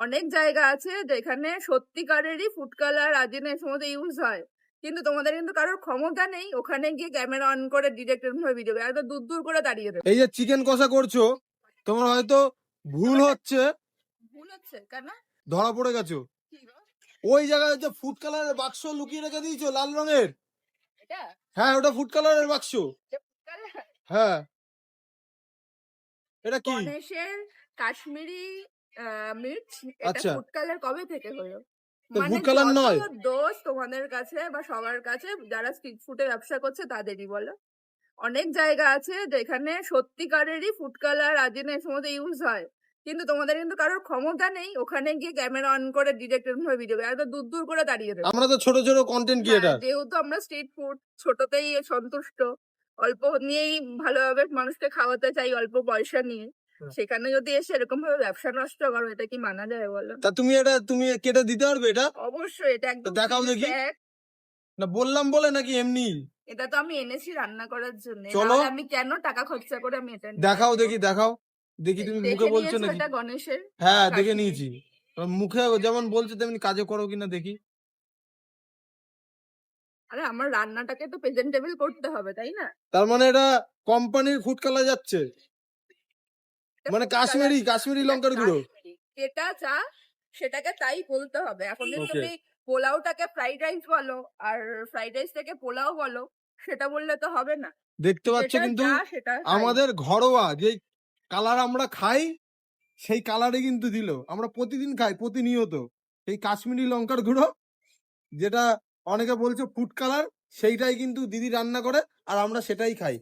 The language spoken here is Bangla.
অনেক জায়গা আছে যেখানে সত্যিকারেরই ফুড কালার আজিনা এই সমস্ত ইউজ হয়। কিন্তু তোমাদের কিন্তু কারোর ক্ষমতা নেই ওখানে গিয়ে ক্যামেরা অন করে ডিরেক্ট ভাবে ভিডিও একদম দূর দূর করে দাঁড়িয়ে দেবে এই যে চিকেন কষা করছ তোমার হয়তো ভুল হচ্ছে। ভুল হচ্ছে কেন? ধরা পড়ে গেছো। ওই জায়গায় যে ফুড কালারের বাক্স লুকিয়ে রেখে দিয়েছ লাল রঙের? এটা? হ্যাঁ ওটা ফুড কালারের বাক্স? হ্যাঁ। এটা কি? গণেশের কাশ্মীরি মির্চ এটা আচ্ছা। ফুড কালার কবে থেকে হলো? তো মানে food colour যত নয়? দোষ তোমাদের কাছে বা সবার কাছে যারা স্ট্রিট ফুডের ব্যবসা করছে তাদেরই বলো। অনেক জায়গা আছে যেখানে সত্যিকারেরই ফুড কালার আজিনা এই সমস্ত ইউজ হয়। কিন্তু তোমাদের কিন্তু কারোর ক্ষমতা নেই। ওখানে গিয়ে ক্যামেরা অন করে ডিরেক্ট ভাবে ভিডিও একদম দূর দূর করে দাঁড়িয়ে দেবে আমরা তো ছোট ছোট কন্টেন্ট হ্যাঁ, যেহেতু আমরা স্ট্রিট ফুড ছোটতেই সন্তুষ্ট। অল্প নিয়েই ভালোভাবে মানুষকে খাওয়াতে চাই অল্প পয়সা নিয়ে। সেখানে যদি এসে এরকম ভাবে ব্যবসা নষ্ট করো এটা কি মানা যায় বলো? তা তুমি এটা তুমি কেটে দিতে পারবে এটা? অবশ্যই এটা একদম দেখাও দেখি। না বললাম বলে নাকি এমনি? এটা তো আমি এনেছি রান্না করার জন্য। চলো। আমি কেন টাকা খরচা করে আমি এটা দেখাও দেখি দেখাও। দেখি তুমি মুখে বলছো নাকি? এটা গণেশের? হ্যাঁ দেখে নিয়েছি। মুখে যেমন বলছো তেমনি কাজে করো কিনা দেখি। আরে আমার রান্নাটাকে তো প্রেজেন্টেবল করতে হবে তাই না? তার মানে এটা কোম্পানির ফুড যাচ্ছে। মানে কাশ্মীরি কাশ্মীরি লঙ্কার গুঁড়ো? যেটা চা সেটাকে তাই বলতে হবে। এখন যদি. তুমি পোলাওটাকে ফ্রাইড রাইস বলো আর ফ্রাইড রাইস থেকে পোলাও বলো সেটা বললে তো হবে না। দেখতে পাচ্ছ কিন্তু আমাদের ঘরোয়া যে কালার আমরা খাই সেই কালারে কিন্তু দিল। আমরা প্রতিদিন খাই প্রতিনিয়ত। এই কাশ্মীরি লঙ্কার গুঁড়ো যেটা অনেকে বলছে ফুড কালার সেইটাই কিন্তু দিদি রান্না করে আর আমরা সেটাই খাই।